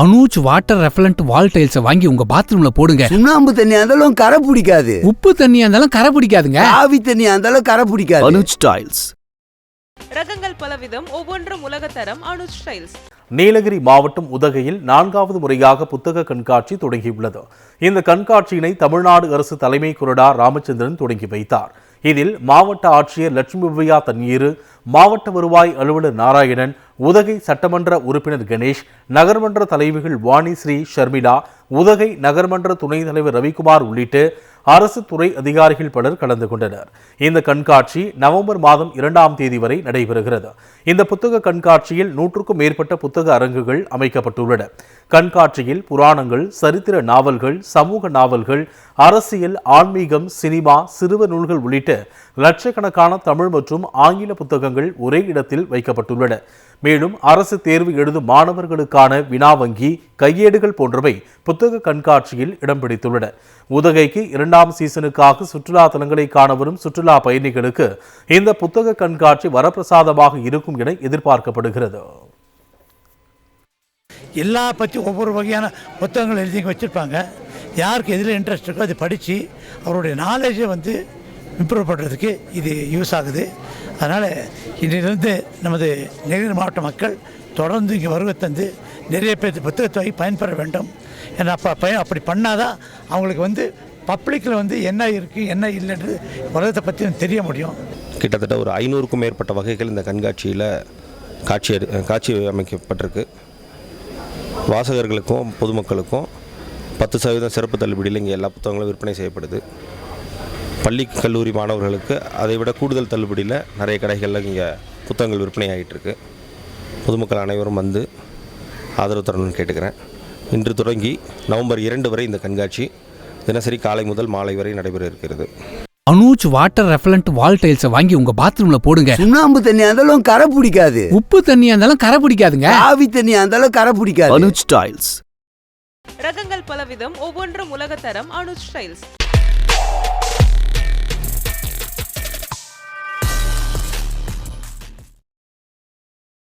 Anuj water repellent wall tiles வாங்கி உங்க பாத்ரூம்ல போடுங்க. சுண்ணாம்பு தண்ணியா இருந்தாலும் கரை பிடிக்காது. உப்பு தண்ணியா இருந்தாலும் கரை பிடிக்காதுங்க. ஆவி தண்ணியா இருந்தாலும் கரை பிடிக்காது. அனுஜ் டைல்ஸ் ரகங்கள் பலவிதம் ஒவ்வொன்றும் உலகத்தரம் அனுஜ் ஸ்டைல்ஸ் நீலகிரி மாவட்டம் உதகையில் நான்காவது முறையாக புத்தக கண்காட்சி தொடங்கியுள்ளது. இந்த கண்காட்சியினை தமிழ்நாடு அரசு தலைமை குரடா ராமச்சந்திரன் தொடங்கி வைத்தார். இதில் மாவட்ட ஆட்சியர் லட்சுமி விவ்யா தண்ணீரு மாவட்ட வருவாய் அலுவலர் நாராயணன் உதகை சட்டமன்ற உறுப்பினர் கணேஷ் நகர்மன்ற தலைவிகள் வாணி ஸ்ரீ ஷர்மிளா உதகை நகர்மன்ற துணைத் தலைவர் ரவிக்குமார் உள்ளிட்டு அரசு துறை அதிகாரிகள் பலர் கலந்து கொண்டனர். இந்த கண்காட்சி நவம்பர் மாதம் இரண்டாம் தேதி வரை நடைபெறுகிறது. இந்த புத்தக கண்காட்சியில் நூற்றுக்கும் மேற்பட்ட புத்தக அரங்குகள் அமைக்கப்பட்டுள்ளன. கண்காட்சியில் புராணங்கள் சரித்திர நாவல்கள் சமூக நாவல்கள் அரசியல் ஆன்மீகம் சினிமா சிறுவ நூல்கள் உள்ளிட்ட லட்சக்கணக்கான தமிழ் மற்றும் ஆங்கில புத்தகங்கள் ஒரே இடத்தில் வைக்கப்பட்டுள்ளன. மேலும் அரசு தேர்வு எழுதும் மாணவர்களுக்கான வினா வங்கி கையேடுகள் போன்றவை புத்தக கண்காட்சியில் இடம் பிடித்துள்ளன. உதகைக்கு இரண்டு இரண்டாம் சீசனுக்காக சுற்றுலா தலங்களை காண வரும் சுற்றுலா பயணிகளுக்கு இந்த புத்தக கண்காட்சி வரப்பிரசாதமாக இருக்கும் என எதிர்பார்க்கப்படுகிறது. எல்லா பற்றி ஒவ்வொரு வகையான புத்தகங்கள் எழுதி வச்சுருப்பாங்க. யாருக்கு எதில் இன்ட்ரெஸ்ட் இருக்கோ அதை படித்து அவருடைய நாலேஜை வந்து இம்ப்ரூவ் பண்ணுறதுக்கு இது யூஸ் ஆகுது. அதனால் இன்றிலிருந்து நமது நீலகிரி மாவட்ட மக்கள் தொடர்ந்து இங்கே வருகை தந்து நிறைய பேர் புத்தகத்தை வாங்கி பயன்பெற வேண்டும். ஏன்னா அப்போ பயன் அப்படி பண்ணாதான் அவங்களுக்கு வந்து பப்ளிக்கில் வந்து என்ன இருக்குது என்ன இல்லைன்றது உலகத்தை பற்றி தெரிய முடியும். கிட்டத்தட்ட ஒரு ஐநூறுக்கும் மேற்பட்ட வகைகள் இந்த கண்காட்சியில் காட்சி காட்சி அமைக்கப்பட்டிருக்கு. வாசகர்களுக்கும் பொதுமக்களுக்கும் பத்து சதவீதம் சிறப்பு தள்ளுபடியில் இங்கே எல்லா புத்தகங்களும் விற்பனை செய்யப்படுது. பள்ளி கல்லூரி மாணவர்களுக்கு அதை விட கூடுதல் தள்ளுபடியில் நிறைய கடைகளில் இங்கே புத்தகங்கள் விற்பனை ஆகிட்டுருக்கு பொதுமக்கள் அனைவரும் வந்து ஆதரவு தரணும்னு கேட்டுக்கிறேன். இன்று தொடங்கி நவம்பர் இரண்டு வரை இந்த கண்காட்சி தினசரி காலை முதல் மாலை வரை நடைபெற இருக்கிறது. Anuj water repellent wall tiles வாங்கி உங்க பாத்ரூம்ல போடுங்க. சுண்ணாம்பு தண்ணியா இருந்தாலும் கரை பிடிக்காது. உப்பு தண்ணியா இருந்தாலும் கரை பிடிக்காதுங்க. ஆவி தண்ணியா இருந்தாலும் கரை பிடிக்காது. அனுஜ் டைல்ஸ். ரகங்கள் பலவிதம் ஒவ்வொன்றும் உலகத்தரம் அனுஜ் ஸ்டைல்ஸ்